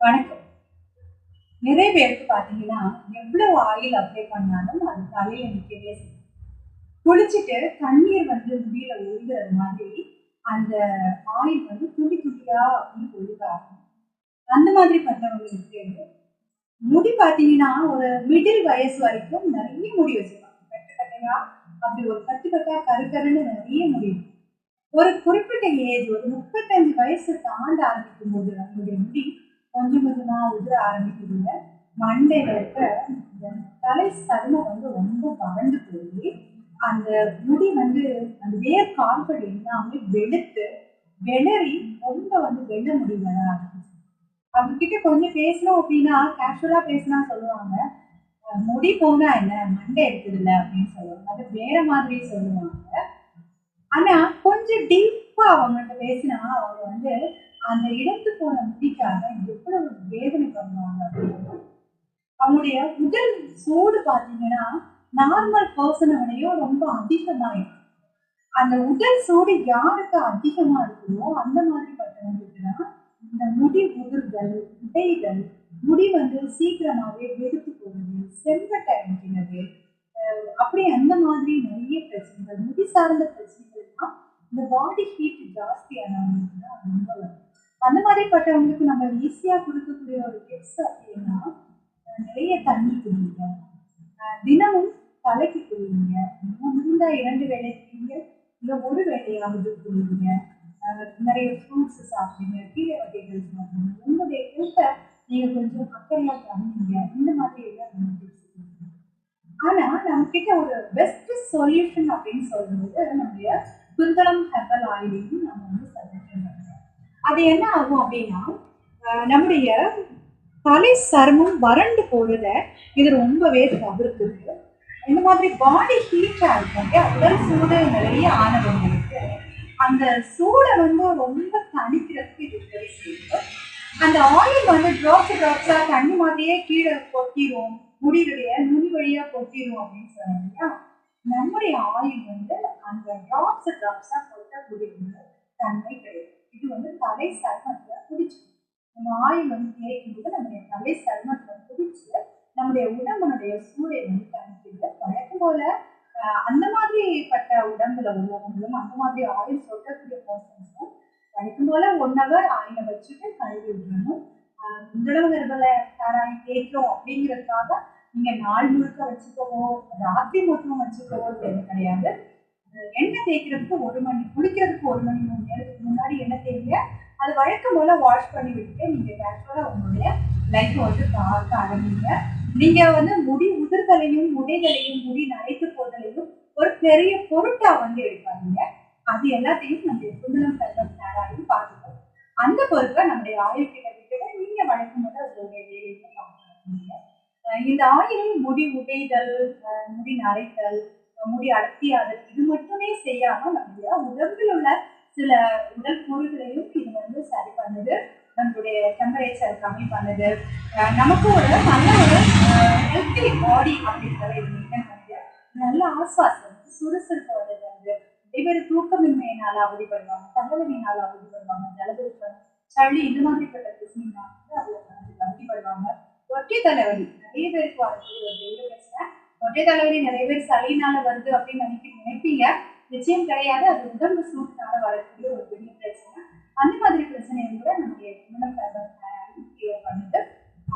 வணக்கம். நிறைய பேருக்கு பார்த்தீங்கன்னா எவ்வளவு ஆயில் அப்ளை பண்ணாலும் அது தலையில நிற்கவே செய்யும். குளிச்சுட்டு தண்ணீர் வந்து முடியல ஒழுகிறது மாதிரி அந்த ஆயில் வந்து துளி துளியா அப்படின்னு ஒழுகாகும் அந்த மாதிரி பண்ணவங்களுக்கு முடி பார்த்தீங்கன்னா ஒரு மிடில் வயசு வரைக்கும் நிறைய முடி வச்சிருப்பாங்க. கட்டு கட்டையா அப்படி ஒரு கட்டு கட்டா கருக்கருன்னு நிறைய முடி ஒரு குறிப்பிட்ட ஏஜ் ஒரு முப்பத்தஞ்சு வயசு தாண்ட ஆரம்பிக்கும் போது நம்மளுடைய முடி கொஞ்சம் கொஞ்சமா உதிர ஆரம்பிக்குதுங்க. மண்டையில் இருக்க இந்த தலை சருமம் வந்து ரொம்ப வறண்டு போய் அந்த முடி வந்து அந்த வேர் கால்படி எல்லாமே வெளுத்து வெளறி ரொம்ப வந்து வெள்ள முடி வர அவங்க கொஞ்சம் பேசணும் அப்படின்னா கேஷுவலா பேசினா சொல்லுவாங்க. முடி போனா என்ன? மண்டை எடுக்குது அப்படின்னு சொல்லுவாங்க. அது வேற மாதிரி சொல்லுவாங்க. ஆனா கொஞ்சம் டீப்பா அவங்கள்ட்ட பேசினா அவங்க வந்து அந்த இடத்து போன முடிக்காக எவ்வளவு வேதனை பண்ணுவாங்க அப்படின்னா அவங்களுடைய உடல் சூடு பார்த்தீங்கன்னா நார்மல் பர்சனை விடையோ ரொம்ப அதிகமாயிருக்கும் அந்த உடல் சூடு யாருக்கு அதிகமா இருக்குதோ அந்த மாதிரி பட்டவங்களுக்கு தான் இந்த முடி உதிர்தல் உடைதல் முடி வந்து சீக்கிரமாவே வெறுத்து போகுது செம்பட்டை அடிக்கிறது அப்படி அந்த மாதிரி நிறைய பிரச்சனைகள் முடி சார்ந்த பிரச்சனைகள்லாம் இந்த பாடி ஹீட் அந்த நம்ம ஈஸியா கொடுக்கக்கூடிய ஒரு டிப்ஸ் அப்படின்னா நிறைய தண்ணி குடிங்க. தினமும் தலைக்கு குடிங்க முடிந்த இரண்டு வேலை குடிங்க இல்லை ஒரு வேலையாவது குடிங்க நிறைய ஃப்ரூட்ஸ் சாப்பிடுங்க. கீரை வகைகள் சாப்பிடுங்க. உங்களுடைய ஹெல்த்தை நீங்க கொஞ்சம் அக்கறையா கவனிங்க. இந்த மாதிரி எல்லாம் நம்ம tips ஆனா நம்ம கிட்ட ஒரு பெஸ்ட் சொல்யூஷன் அப்படின்னு சொல்லும்போது நம்முடைய குந்தளம் ஹெர்பல் ஆயிலையும் நம்ம வந்து அது என்ன ஆகும் அப்படின்னா நம்முடைய தலை சர்மம் வறண்டு போறத இது ரொம்பவே தவிர்க்குது. இந்த மாதிரி பாடி ஹீட்டா இருக்கும் இல்லையா? உடல் சூழல் நிறைய ஆனவங்களுக்கு அந்த சூடை வந்து ரொம்ப தணிக்கிறதுக்கு இது உதவி செய்யுது அந்த ஆயில் வந்து ட்ராப்ஸ் ட்ராப்ஸா தண்ணி மாதிரியே கீழே கொட்டிடும் முடிவுடைய நுனி வழியா கொட்டிடும் அப்படின்னு சொன்னாங்க இல்லையா? நம்முடைய ஆயில் வந்து அந்த ட்ராப்ஸ் ட்ராப்ஸா கொட்ட முடியும் தன்மை கிடையாது இது வந்து தலை சருமத்துல பிடிச்சிடும் நம்ம ஆயில் வந்து தேய்க்கும்போது நம்முடைய தலை சருமத்துல பிடிச்சு நம்முடைய உடம்புனுடைய சூடை வந்து தணிக்கிறது வழக்கம் போல அந்த மாதிரி பட்ட உடம்புல உள்ளவங்களும் அந்த மாதிரி ஆயில் சொட்டக்கூடிய பர்சன்ஸும் வழக்கம் போல ஒன் ஹவர் ஆயில வச்சுட்டு கழுவி விடணும். முதலவு கர்ப்பல யாராவது தேய்க்கும் அப்படிங்கிறதுக்காக நீங்க நாள் முழுக்க வச்சுக்கவோ ராத்திரி மொத்தம் வச்சுக்கவோ தேவை கிடையாது. எண்ணெய் தேய்க்கிறதுக்கு ஒரு மணி குளிக்கிறதுக்கு ஒரு மணி மூணு நேரத்துக்கு முன்னாடி எண்ணெய் தேய்ங்க அது வழக்கம் போல வாஷ் பண்ணி விட்டுட்டு நீங்க கேஷுவலா உங்களுடைய லைஃப் வந்து பார்க்க ஆரம்பிங்க. நீங்க வந்து முடி உதிர்களையும் முடிகளையும் முடி நரைத்து போதலையும் ஒரு பெரிய பொருட்டா வந்து எடுப்பாங்க அது எல்லாத்தையும் நம்முடைய சுந்தரம் செல்வம் நேராயும் பார்த்துக்கணும் அந்த பொறுப்பை நம்முடைய ஆயுள் கிட்ட விட்டுட்டு நீங்க வழக்கம் போல உங்களுடைய வேலையை பார்க்க இந்த ஆயில் முடி உடைதல் முடி நரைத்தல் முடி அடர்த்தியாதல் இது மட்டுமே செய்யாம நம்முடைய உடம்பில் உள்ள சில உடல் கூறுகளையும் இது வந்து சரி பண்ணுது நம்மளுடைய அப்படி பண்ணுது. நமக்கு ஒரு நல்ல ஒரு ஹெல்த்தி பாடி அப்படின்றத இது பண்ணுது. நல்ல ஆஸ்வாசம் சுறுசுறுப்பு வருது வந்து நிறைய பேர் தூக்கமின்மையினால தங்கலமையினால அவதி பண்ணுவாங்க ஜலதோஷம் சளி இந்த மாதிரிப்பட்ட பிரச்சனைனால வந்து அவதி பண்ணுவாங்க ஒற்றை தலைவலி நிறைய பேருக்கு வரக்கூடிய ஒரு ஒற்றை தலைவலி நிறைய பேர் சளினால வருது அப்படின்னு நினைக்க நினைப்பீங்க. நிச்சயம் கிடையாது. அது உடம்பு சூட்டினால வரக்கூடிய ஒரு பெரிய பிரச்சனை. அந்த மாதிரி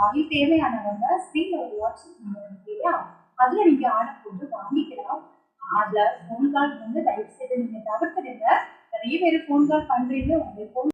ஆகி தேவையானவங்க ஸ்க்ரீன்ல ஒரு வாட்ஸ்அப் நம்பர் இருக்கு இல்லையா அதுல நீங்க ஆர்டர் போட்டு வாங்கிக்கலாம். அதுல ஃபோன் கால் வந்து தயவு செய்து நீங்க தவிர்த்துடுங்க. நிறைய பேர் ஃபோன் கால் பண்றீங்க உங்களுக்கு ஃபோன்